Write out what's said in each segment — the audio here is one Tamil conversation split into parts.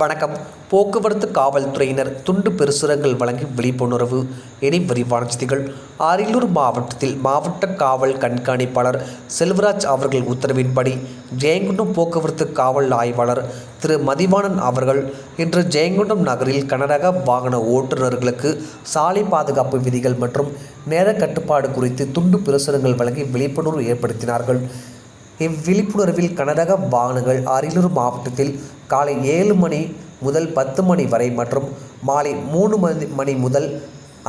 வணக்கம். போக்குவரத்து காவல்துறையினர் துண்டு பிரசுரங்கள் வழங்கி விழிப்புணர்வு. இனி விரிவான செய்திகள். அரியலூர் மாவட்டத்தில் மாவட்ட காவல் கண்காணிப்பாளர் செல்வராஜ் அவர்கள் உத்தரவின்படி ஜெயங்குண்டம் போக்குவரத்து காவல் ஆய்வாளர் திரு மதிவாணன் அவர்கள் இன்று ஜெயங்குண்டம் நகரில் கனரக வாகன ஓட்டுநர்களுக்கு சாலை பாதுகாப்பு விதிகள் மற்றும் நேர கட்டுப்பாடு குறித்து துண்டு பிரசுரங்கள் வழங்கி விழிப்புணர்வு ஏற்படுத்தினார்கள். இவ்விழிப்புணர்வில் கனரக வாகனங்கள் அரியலூர் மாவட்டத்தில் காலை ஏழு மணி முதல் பத்து மணி வரை மற்றும் மாலை மூணு மணி மணி முதல்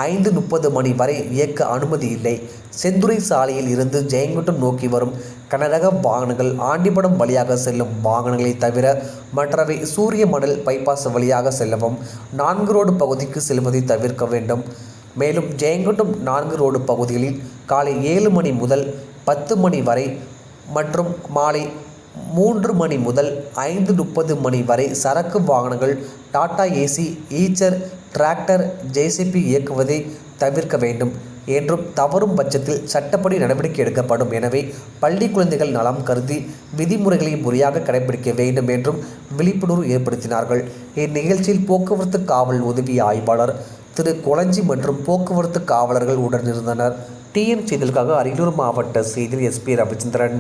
ஐந்து முப்பது மணி வரை இயக்க அனுமதி இல்லை. செந்துறை சாலையில் இருந்து ஜெயங்கொண்டம் நோக்கி வரும் கனரக வாகனங்கள் ஆண்டிப்படம் வழியாக செல்லும் வாகனங்களை தவிர மற்றவை சூரிய மணல் பைபாஸ் வழியாக செல்லவும் நான்கு ரோடு பகுதிக்கு செல்வதை தவிர்க்க வேண்டும். மேலும் ஜெயங்கொண்டம் நான்கு ரோடு பகுதிகளில் காலை ஏழு மணி முதல் பத்து மணி வரை மற்றும் மாலை மூன்று மணி முதல் ஐந்து முப்பது மணி வரை சரக்கு வாகனங்கள் Tata ace Eicher tractor JCB இயக்குவதை தவிர்க்க வேண்டும் என்றும் தவறும் பட்சத்தில் சட்டப்படி நடவடிக்கை எடுக்கப்படும். எனவே பள்ளி குழந்தைகள் நலம் கருதி விதிமுறைகளை முறையாக கடைபிடிக்க வேண்டும் என்றும் விழிப்புணர்வு ஏற்படுத்தினார்கள். இந்நிகழ்ச்சியில் போக்குவரத்து காவல் உதவி ஆய்வாளர் திரு. கொளஞ்சி மற்றும் போக்குவரத்து காவலர்கள் உடனிருந்தனர். டிஎன் செய்திகளுக்காக அரியலூர் மாவட்ட செய்தியில் எஸ்பி ரவிச்சந்திரன்.